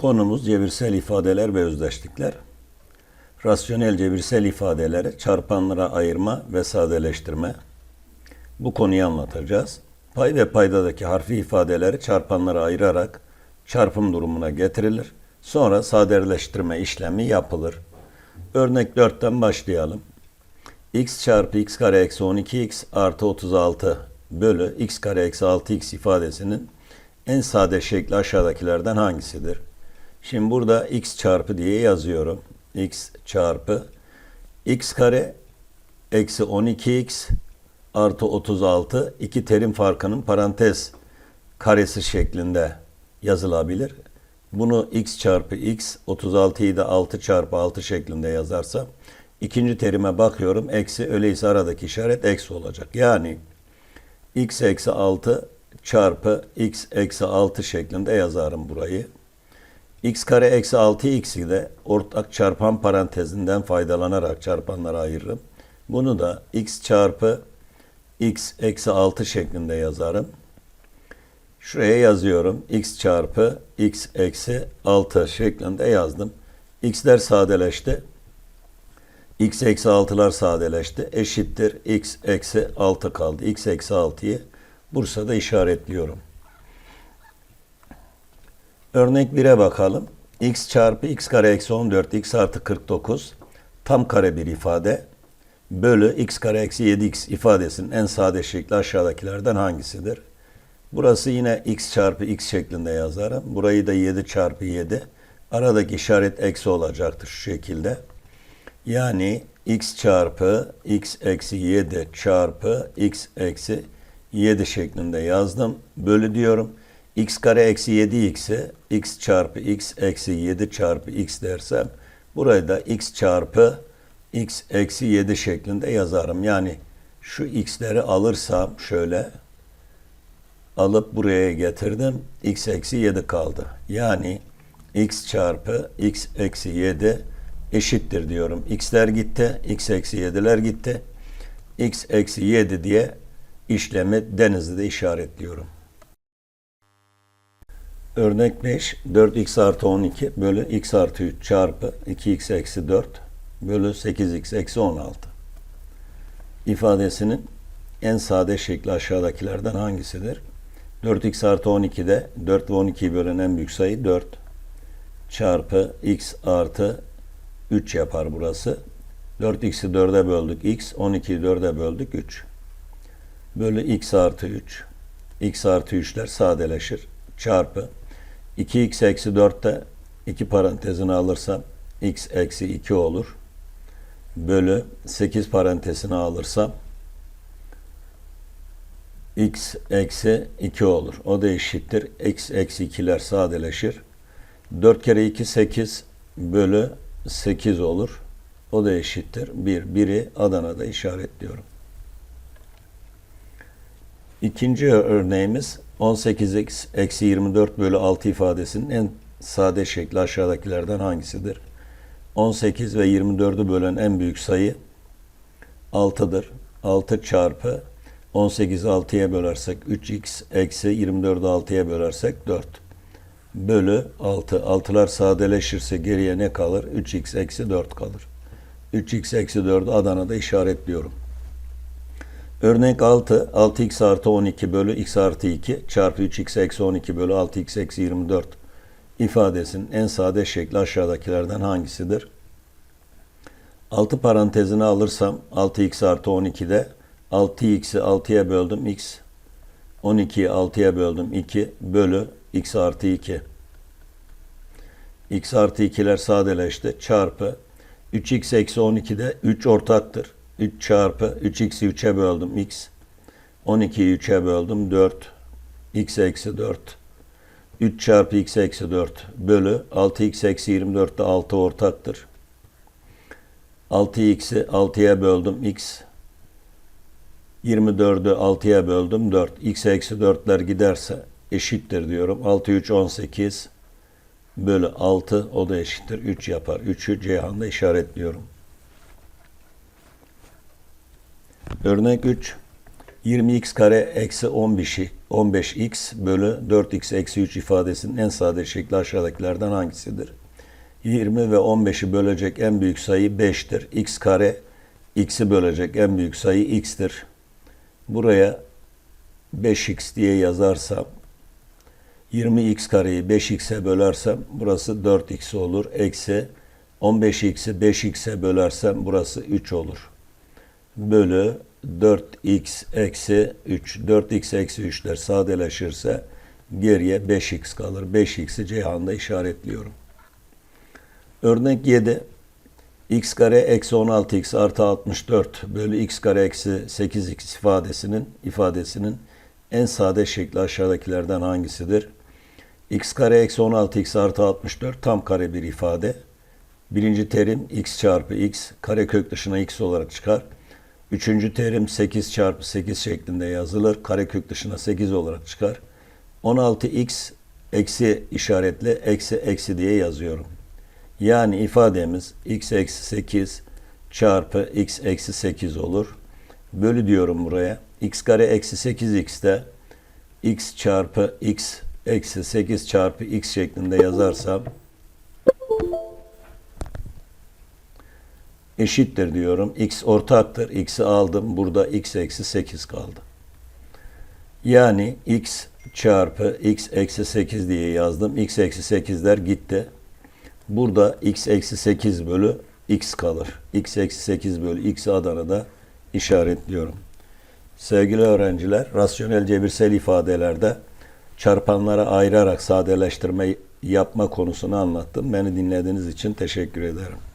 Konumuz cebirsel ifadeler ve özdeşlikler. Rasyonel cebirsel ifadeleri çarpanlara ayırma ve sadeleştirme. Bu konuyu anlatacağız. Pay ve paydadaki harfi ifadeleri çarpanlara ayırarak çarpım durumuna getirilir. Sonra sadeleştirme işlemi yapılır. Örnek 4'ten başlayalım. x çarpı x kare eksi 12x artı 36 bölü x kare eksi 6x ifadesinin en sade şekli aşağıdakilerden hangisidir? Şimdi burada x çarpı diye yazıyorum. x çarpı x kare eksi 12x artı 36 iki terim farkının parantez karesi şeklinde yazılabilir. Bunu x çarpı x 36'yı da 6 çarpı 6 şeklinde yazarsam ikinci terime bakıyorum. Eksi öyleyse aradaki işaret eksi olacak. Yani x eksi 6 çarpı x eksi 6 şeklinde yazarım burayı. X kare eksi 6x'i de ortak çarpan parantezinden faydalanarak çarpanlara ayırırım. Bunu da x çarpı x eksi 6 şeklinde yazarım. Şuraya yazıyorum. x çarpı x eksi 6 şeklinde yazdım. x'ler sadeleşti. x eksi 6'lar sadeleşti. Eşittir x eksi 6 kaldı. x eksi 6'yı Bursa'da işaretliyorum. Örnek 1'e bakalım. x çarpı x kare eksi 14 x artı 49 tam kare bir ifade bölü x kare eksi 7x ifadesinin en sade şekli aşağıdakilerden hangisidir? Burası yine x çarpı x şeklinde yazarım. Burayı da 7 çarpı 7. Aradaki işaret eksi olacaktır şu şekilde. Yani x çarpı x eksi 7 çarpı x eksi 7 şeklinde yazdım. Bölü diyorum. X kare eksi 7x'i x çarpı x eksi 7 çarpı x dersem burayı da x çarpı x eksi 7 şeklinde yazarım. Yani şu x'leri alırsam şöyle alıp buraya getirdim. x eksi 7 kaldı. Yani x çarpı x eksi 7 eşittir diyorum. x'ler gitti. x eksi 7'ler gitti. x eksi 7 diye işlemi denizde işaretliyorum. Örnek 5. 4x artı 12 bölü x artı 3 çarpı 2x eksi 4 bölü 8x eksi 16 ifadesinin en sade şekli aşağıdakilerden hangisidir? 4x artı 12'de 4 ve 12'yi bölen en büyük sayı 4 çarpı x artı 3 yapar burası. 4x'i 4'e böldük x, 12'yi 4'e böldük 3. Bölü x artı 3. x artı 3'ler sadeleşir. Çarpı 2x eksi 4'te 2 parantezini alırsam x eksi 2 olur. Bölü 8 parantezini alırsam x eksi 2 olur. O da eşittir. x eksi 2'ler sadeleşir. 4 kere 2 8 bölü 8 olur. O da eşittir. 1. Biri Adana'da işaretliyorum. İkinci örneğimiz 18x eksi 24 bölü 6 ifadesinin en sade şekli aşağıdakilerden hangisidir? 18 ve 24'ü bölen en büyük sayı 6'dır. 6 çarpı 18'i 6'ya bölersek 3x eksi 24'ü 6'ya bölersek 4 bölü 6. 6'lar sadeleşirse geriye ne kalır? 3x eksi 4 kalır. 3x eksi 4'ü Adana'da işaretliyorum. Örnek 6. 6x artı 12 bölü x artı 2 çarpı 3x eksi 12 bölü 6x eksi 24 ifadesinin en sade şekli aşağıdakilerden hangisidir? 6 parantezini alırsam 6x artı 12'de 6x'i 6'ya böldüm x 12'yi 6'ya böldüm 2 bölü x artı 2 x artı 2'ler sadeleşti çarpı 3x eksi 12'de 3 ortaktır 3 çarpı 3x'i 3'e böldüm x. 12'yi 3'e böldüm 4 x eksi 4 3 çarpı x eksi 4 bölü 6x eksi 24 de 6 ortaktır. 6x'i 6'ya böldüm x. 24'ü 6'ya böldüm 4 x eksi 4'ler giderse eşittir diyorum. 6 3 18 bölü 6 o da eşittir. 3 yapar. 3'ü Ceyhan'da işaretliyorum Örnek 3. 20x kare eksi 15'i 15x bölü 4x eksi 3 ifadesinin en sade şekli aşağıdakilerden hangisidir? 20 ve 15'i bölecek en büyük sayı 5'tir. x kare x'i bölecek en büyük sayı x'tir. Buraya 5x diye yazarsam 20x kareyi 5x'e bölersem burası 4x olur. Eksi 15x'i 5x'e bölersem burası 3 olur. Bölü 4x eksi 3. 4x eksi 3'ler sadeleşirse geriye 5x kalır. 5x'i Ceyhan'da işaretliyorum. Örnek 7. x kare eksi 16x artı 64 bölü x kare eksi 8x ifadesinin ifadesinin en sade şekli aşağıdakilerden hangisidir? x kare eksi 16x artı 64 tam kare bir ifade. Birinci terim x çarpı x kare kök dışına x olarak çıkar. Üçüncü terim 8 çarpı 8 şeklinde yazılır. Kare kök dışına 8 olarak çıkar. 16x eksi işaretle eksi eksi diye yazıyorum. Yani ifademiz x eksi 8 çarpı x eksi 8 olur. Bölü diyorum buraya. x kare eksi 8x'te x çarpı x eksi 8 çarpı x şeklinde yazarsam eşittir diyorum. x ortaktır. x'i aldım. Burada x eksi 8 kaldı. Yani x çarpı x eksi 8 diye yazdım. x eksi 8'ler gitti. Burada x eksi 8 bölü x kalır. x eksi 8 bölü x Adana'da işaretliyorum. Sevgili öğrenciler, rasyonel cebirsel ifadelerde çarpanlara ayırarak sadeleştirme yapma konusunu anlattım. Beni dinlediğiniz için teşekkür ederim.